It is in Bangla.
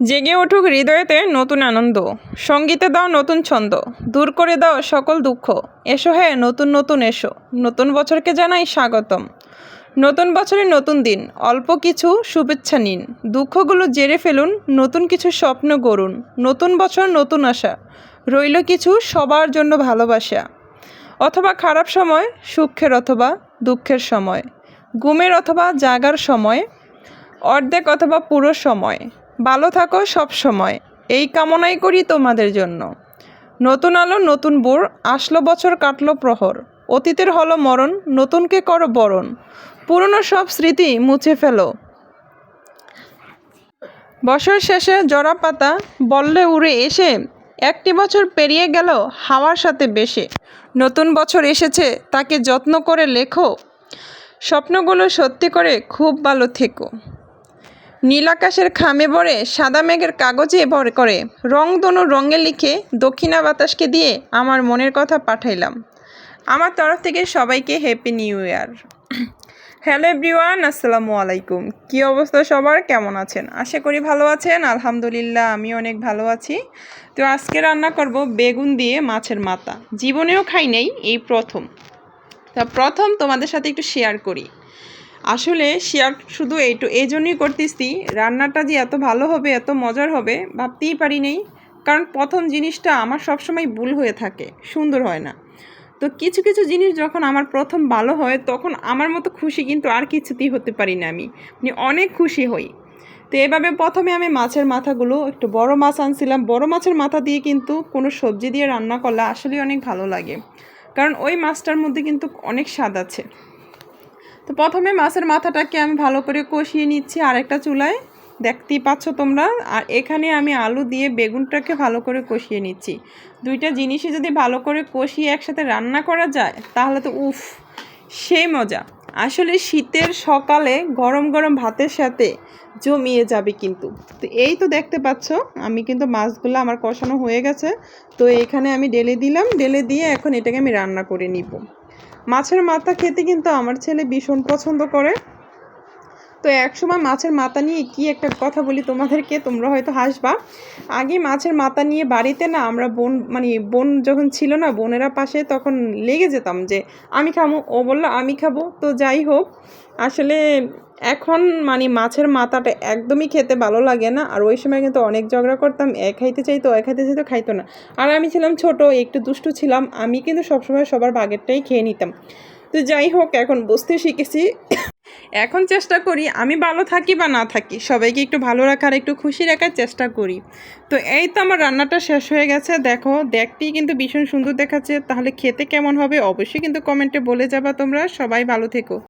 জেগে উঠুক হৃদয়তে নতুন আনন্দ। সঙ্গীতে দাও নতুন ছন্দ। দূর করে দাও সকল দুঃখ। এসো হে, নতুন নতুন এসো। নতুন বছরকে জানাই স্বাগতম। নতুন বছরে নতুন দিন। অল্প কিছু শুভেচ্ছা নিন। দুঃখগুলো জেরে ফেলুন। নতুন কিছু স্বপ্ন গড়ুন। নতুন বছর, নতুন আশা। রইল কিছু সবার জন্য ভালোবাসা। অথবা খারাপ সময়, সুখের অথবা দুঃখের সময়। ঘুমের অথবা জাগার সময়। অর্ধেক অথবা পুরো সময়। ভালো থাকো সব সময়। এই কামনাই করি তোমাদের জন্য। নতুন আলো, নতুন বোর, আসলো বছর কাটলো প্রহর। অতীতের হলো মরণ, নতুনকে করো বরণ। পুরনো সব স্মৃতি মুছে ফেলো। বছর শেষে জরা পাতা, বললে উড়ে এসে একটি বছর পেরিয়ে গেল হাওয়ার সাথে বেশে। নতুন বছর এসেছে, তাকে যত্ন করে লেখো। স্বপ্নগুলো সত্যি করে খুব ভালো থেকো। নীল আকাশের খামে ভরে সাদা মেঘের কাগজে ভর করে। রং দনু রঙে লিখে দক্ষিণা বাতাসকে দিয়ে আমার মনের কথা পাঠাইলাম। আমার তরফ থেকে সবাইকে happy new year hello everyone আসসালামু আলাইকুম। কি অবস্থা সবার? কেমন আছেন? আশা করি ভালো আছেন। আলহামদুলিল্লাহ, আমি অনেক ভালো আছি। তো আজকে রান্না করব বেগুন দিয়ে মাছের মাথা। জীবনেও খাই নেই, এই প্রথম। তা প্রথম তোমাদের সাথে একটু শেয়ার করি। আসলে শেয়ার শুধু এইটু এই জন্যই করতেছি। রান্নাটা যে এত ভালো হবে, এত মজার হবে, ভাবতেই পারি নেই। কারণ প্রথম জিনিসটা আমার সবসময় ভুল হয়ে থাকে, সুন্দর হয় না। তো কিছু কিছু জিনিস যখন আমার প্রথম ভালো হয়, তখন আমার মতো খুশি কিন্তু আর কিছুতেই হতে পারি না আমি। মানে অনেক খুশি হই। তো এভাবে প্রথমে আমি মাছের মাথাগুলো, একটু বড় মাছ আনছিলাম। বড় মাছের মাথা দিয়ে কিন্তু কোনো সবজি দিয়ে রান্না করলে আসলেই অনেক ভালো লাগে। কারণ ওই মাছটার মধ্যে কিন্তু অনেক স্বাদ আছে। তো প্রথমে মাছের মাথাটাকে আমি ভালো করে কষিয়ে নিচ্ছি আরেকটা চুলায়। দেখতেই পাচ্ছ তোমরা। আর এখানে আমি আলু দিয়ে বেগুনটাকে ভালো করে কষিয়ে নিচ্ছি। দুইটা জিনিসই যদি ভালো করে কষিয়ে একসাথে রান্না করা যায়, তাহলে তো উফ, সেই মজা। আসলে শীতের সকালে গরম গরম ভাতের সাথে জমিয়ে যাবে কিন্তু। তো এই তো দেখতে পাচ্ছ, আমি কিন্তু মাছগুলো আমার কষানো হয়ে গেছে। তো এখানে আমি ডেলে দিলাম, ডেলে দিয়ে এখন এটাকে আমি রান্না করে নিব। মাছের মাথা খেতে কিন্তু আমার ছেলে ভীষণ পছন্দ করে। তো একসময় মাছের মাথা নিয়ে কি একটা কথা বলি তোমাদেরকে, তোমরা হয়তো হাসবা। আগে মাছের মাথা নিয়ে বাড়িতে না আমরা বোন মানে বোন যখন ছিল না, বোনেরা পাশে তখন লেগে যেতাম যে, আমি খাব ও বলল, আমি খাব। তো যাই হোক, আসলে এখন মানে মাছের মাথাটা একদমই খেতে ভালো লাগে না। আর ওই সময় কিন্তু অনেক ঝগড়া করতাম, এক খাইতে চাইতো, এক খাইতে চাইতো, খাইতো না। আর আমি ছিলাম ছোট, একটু দুষ্টু ছিলাম, আমি কিন্তু সবসময় সবার বাগেরটাই খেয়ে নিতাম। তো যাই হোক, এখন বুঝতে শিখেছি এখন চেষ্টা করি, আমি ভালো থাকি বা না থাকি, সবাইকে একটু ভালো রাখার, একটু খুশি রাখার চেষ্টা করি। তো এই তো আমার রান্নাটা শেষ হয়ে গেছে, দেখো, দেখতেই কিন্তু ভীষণ সুন্দর দেখাচ্ছে, তাহলে খেতে কেমন হবে অবশ্যই কিন্তু কমেন্টে বলে যাবা তোমরা, সবাই ভালো থেকো।